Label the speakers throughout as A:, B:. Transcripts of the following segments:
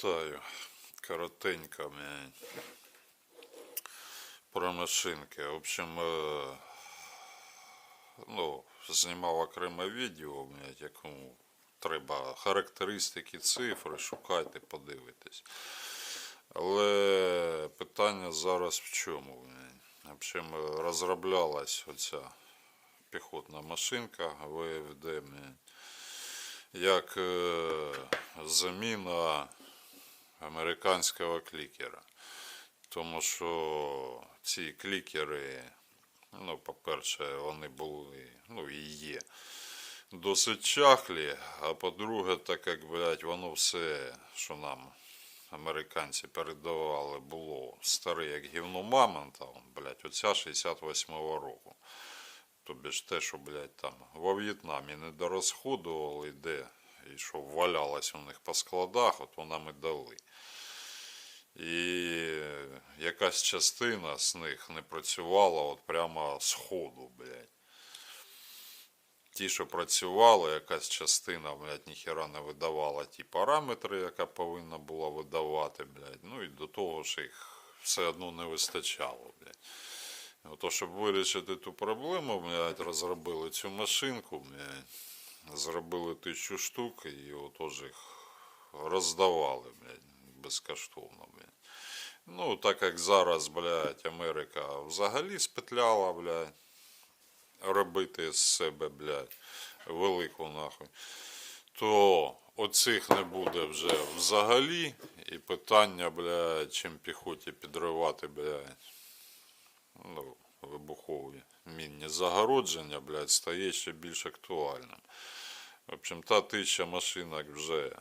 A: Вітаю. Коротенько. Про машинки. В общем, е, ну, знімав окреме відео, якому треба характеристики, цифри, шукайте, подивитись. Але питання зараз в чому? В общем, е, розроблялась оця піхотна машинка ВФД, як е, заміна американського клікера. Тому що ці клікери, ну, по-перше, вони були, ну і є досить чахлі, а по-друге, так як, блядь, воно все, що нам американці передавали, було старе, як гівно мамонта, блядь, оця 68-го року. Тобі ж те, що, блядь, там во В'єтнамі не дорозходували, де і що валялось у них по складах, от вона ми дали. І якась частина з них не працювала от прямо з ходу, блядь. Ті, що працювали, якась частина, блядь, ніхера не видавала ті параметри, яка повинна була видавати, блядь. Ну і до того ж їх все одно не вистачало, блядь. Ото, щоб вирішити ту проблему, блядь, розробили цю машинку, блядь, зробили тисячу штук і отож їх роздавали, блядь, безкоштовно, блядь. Ну, так як зараз, блядь, Америка взагалі спетляла, блядь, робити з себе, блядь, велику нахуй, то оцих не буде вже взагалі. І питання, блядь, чим піхоті підривати, блядь, ну, вибухові мінні загородження, блядь, стає ще більш актуальним. В общем, та тисяча машинок вже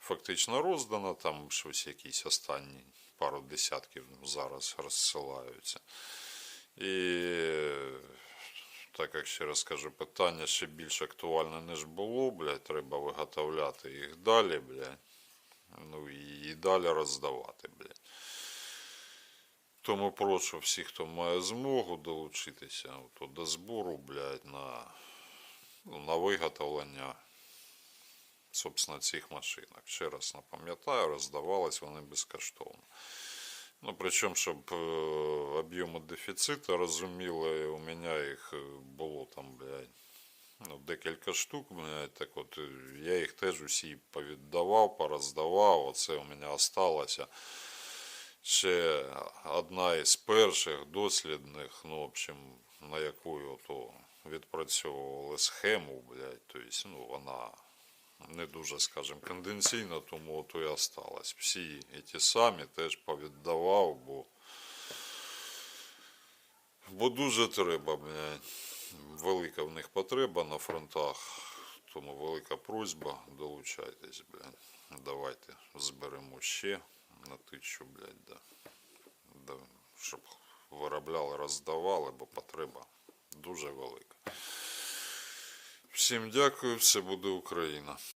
A: фактично роздана, там щось якісь останні пару десятків зараз розсилаються. І так як ще раз кажу, питання ще більш актуальне, ніж було, блядь, треба виготовляти їх далі, блядь. Ну і, далі роздавати. Тому прошу всіх, хто має змогу долучитися ото до збору, блядь, на, ну, на виготовлення собственно, цих машинок. Ще раз напам'ятаю, роздавались вони безкоштовно. Ну, причому, щоб е, об'єму дефіциту розуміли, у мене їх е, було там, блядь, ну, декілька штук, блядь, так от е, я їх теж усі повіддавав, пороздавав. Оце у мене осталося ще одна із перших дослідних, ну, в общем, на яку ото відпрацьовували схему, блядь, тобто, ну, вона не дуже, скажімо, конденсійна, тому ото і осталось. Всі ті самі теж повіддавав, бо, бо дуже треба, блядь. Велика в них потреба на фронтах, тому велика просьба, долучайтесь, блядь. Давайте зберемо ще на тисячу, блядь, да. Да, щоб виробляли, роздавали, бо потреба дуже велика. Всім дякую, все буде Україна.